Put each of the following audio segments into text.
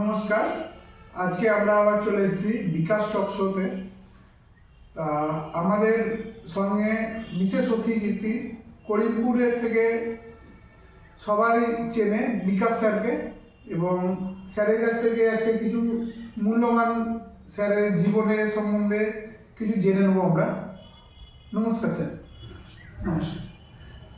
নমস্কার। আজকে আমরা আবার চলে এসেছি বিকাশ টক শোতে তা আমাদের সঙ্গে বিশেষ অতিথি করিমপুরের থেকে সবাই চেনে বিকাশ স্যারকে এবং স্যারের কাছ থেকে আজকে কিছু মূল্যবান স্যারের জীবনের সম্বন্ধে কিছু জেনে নেব আমরা। নমস্কার স্যার। নমস্কার।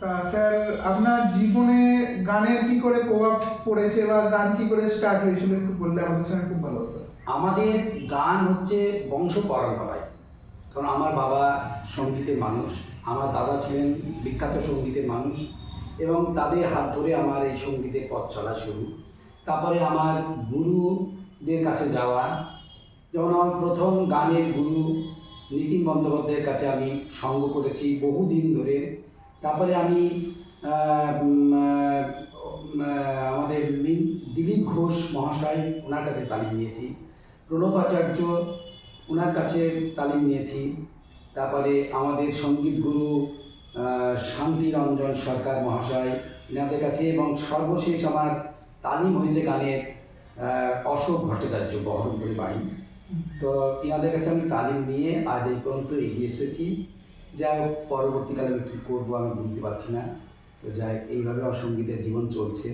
তা স্যার, আপনার জীবনে গানের কি করে প্রভাব পড়েছে বা গান কি করে স্টার্ট হয়েছিল একটু বললে? আমাদের সঙ্গে খুব ভালো হতো। আমাদের গান হচ্ছে বংশ পরম্পরায়। কারণ আমার বাবা সঙ্গীতের মানুষ, আমার দাদা ছিলেন বিখ্যাত সঙ্গীতের মানুষ এবং তাদের হাত ধরে আমার এই সঙ্গীতের পথ চলা শুরু। তারপরে আমার গুরুদের কাছে যাওয়া, যেমন আমার প্রথম গানের গুরু নীতিন বন্দ্যোপাধ্যায়ের কাছে আমি সঙ্গ করেছি বহুদিন ধরে। তারপরে আমি আমাদের দিলীপ ঘোষ মহাশয় ওনার কাছে তালিম নিয়েছি। প্রণব আচার্য ওনার কাছে তালিম নিয়েছি। তারপরে আমাদের সংগীত গুরু শান্তিরঞ্জন সরকার মহাশয় এনাদের কাছে এবং সর্বশেষ আমার তালিম হয়েছে গানের অশোক ভট্টাচার্য বহরমপুরে বাড়ি। তো এনাদের কাছে আমি তালিম নিয়ে আজ এই পর্যন্ত এগিয়ে এসেছি। যা হোক, পরবর্তীকালে আমি কী করব আমি বুঝতে পারছি না। তো যাই হোক, এইভাবে আমার সঙ্গীতের জীবন চলছে।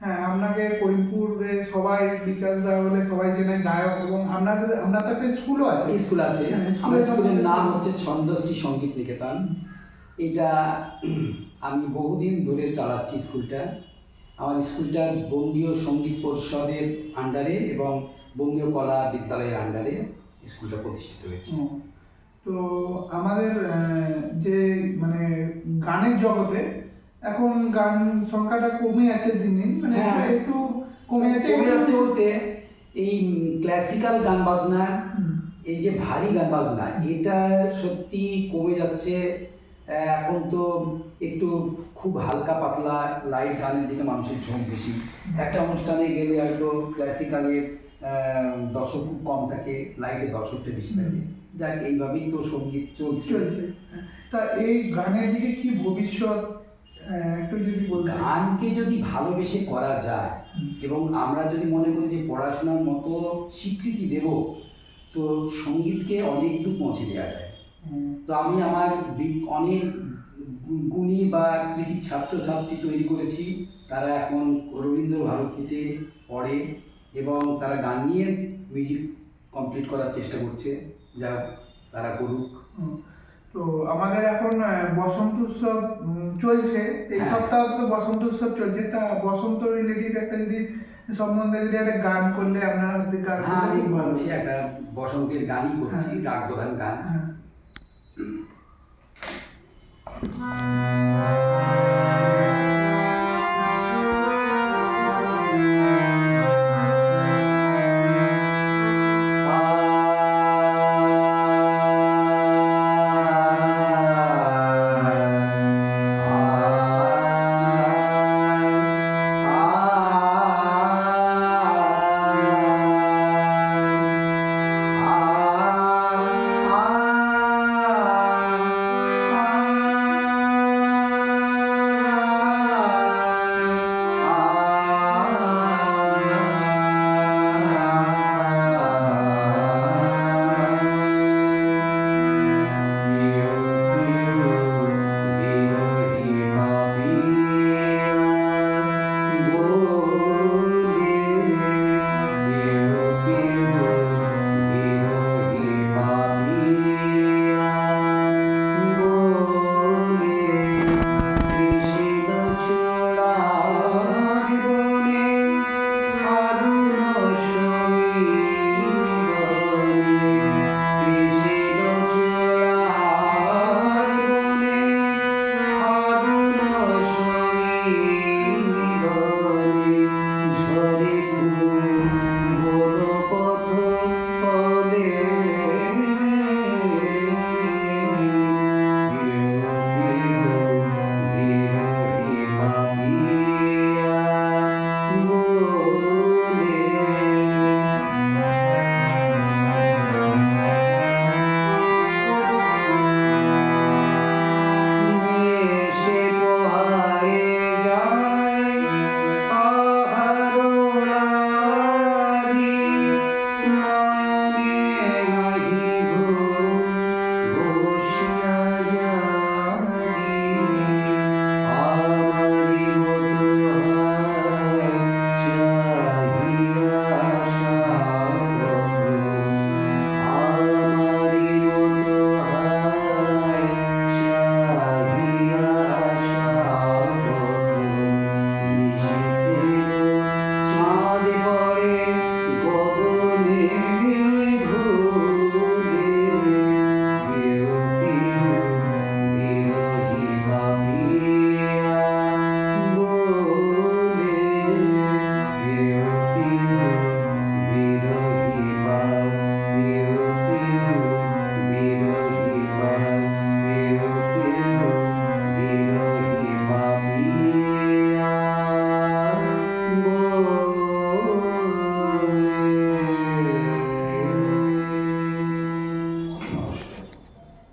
হ্যাঁ আপনাকে করিমপুরে সবাই বিকাশ দা বলে সবাই চেনে গায়ক এবং আপনাদের আপনার তো একটা স্কুলও আছে। স্কুল আছে। হ্যাঁ, স্কুলের আমার স্কুলের নাম হচ্ছে ছন্দশ্রী সংগীত নিকেতন। এটা আমি বহুদিন ধরে চালাচ্ছি স্কুলটা। আমার স্কুলটা বঙ্গীয় সংগীত পরিষদের আন্ডারে এবং বঙ্গীয় কলা বিদ্যালয়ের আন্ডারে স্কুলটা প্রতিষ্ঠিত হয়েছে। তো আমাদের যে মানে গানের জগতে এখন গান সংখ্যাটা কমে যাচ্ছে দিন দিন মানে হ্যাঁ। একটু কমে যাচ্ছে কমে যাচ্ছে। বলতে এই ক্লাসিক্যাল গান বাজনা এই যে ভারী গান বাজনা এটা সত্যি কমে যাচ্ছে। এখন তো একটু খুব হালকা পাতলা লাইট গানের দিকে মানুষের ঝোঁক বেশি। একটা অনুষ্ঠানে গেলে হয়তো ক্লাসিক্যালের দর্শক খুব কম থাকে লাইটের দর্শকটা বেশি থাকে। যাক এইভাবেই তো সংগীত চলছে। চলছে তা এই গানের দিকে কি ভবিষ্যৎ একটু যদি গানকে যদি ভালোবেসে করা যায় এবং আমরা যদি মনে করি যে পড়াশোনার মতো স্বীকৃতি দেব তো সঙ্গীতকে অনেক দূর পৌঁছে দেওয়া যায়। তো আমি আমার অনেক গুণী বা কৃতি ছাত্রছাত্রী তৈরি করেছি। তারা এখন রবীন্দ্র ভারতীতে পড়ে এবং তারা গান নিয়ে মিউজিক কমপ্লিট করার চেষ্টা করছে। যা তারা করুক। তো আমাদের এখন বসন্ত উৎসব চলছে। এই হ্যাঁ। সপ্তাহ তো বসন্ত উৎসব চলছে। তা বসন্ত রিলেটিভ একটা যদি সম্বন্ধে যদি একটা গান করলে আপনার হাতে গান হ্যাঁ আমি বলছি একটা বসন্তের গানই করছি হ্যাঁ। রাগ গান।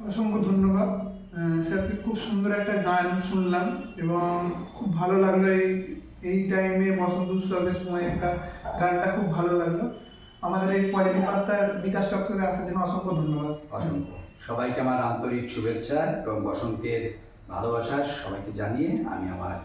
অসংখ্য ধন্যবাদ। স্যারকে খুব সুন্দর একটা গান শুনলাম এবং খুব ভালো লাগল এই এই টাইমে বসন্ত উৎসবের সময় একটা গানটা খুব ভালো লাগল। আমাদের এই কোয়ালিটি বার্তার বিকাশ টক্সে আসার জন্য অসংখ্য ধন্যবাদ। অসংখ্য। সবাইকে আমার আন্তরিক শুভেচ্ছা এবং বসন্তের ভালোবাসা সবাইকে জানিয়ে আমি আমার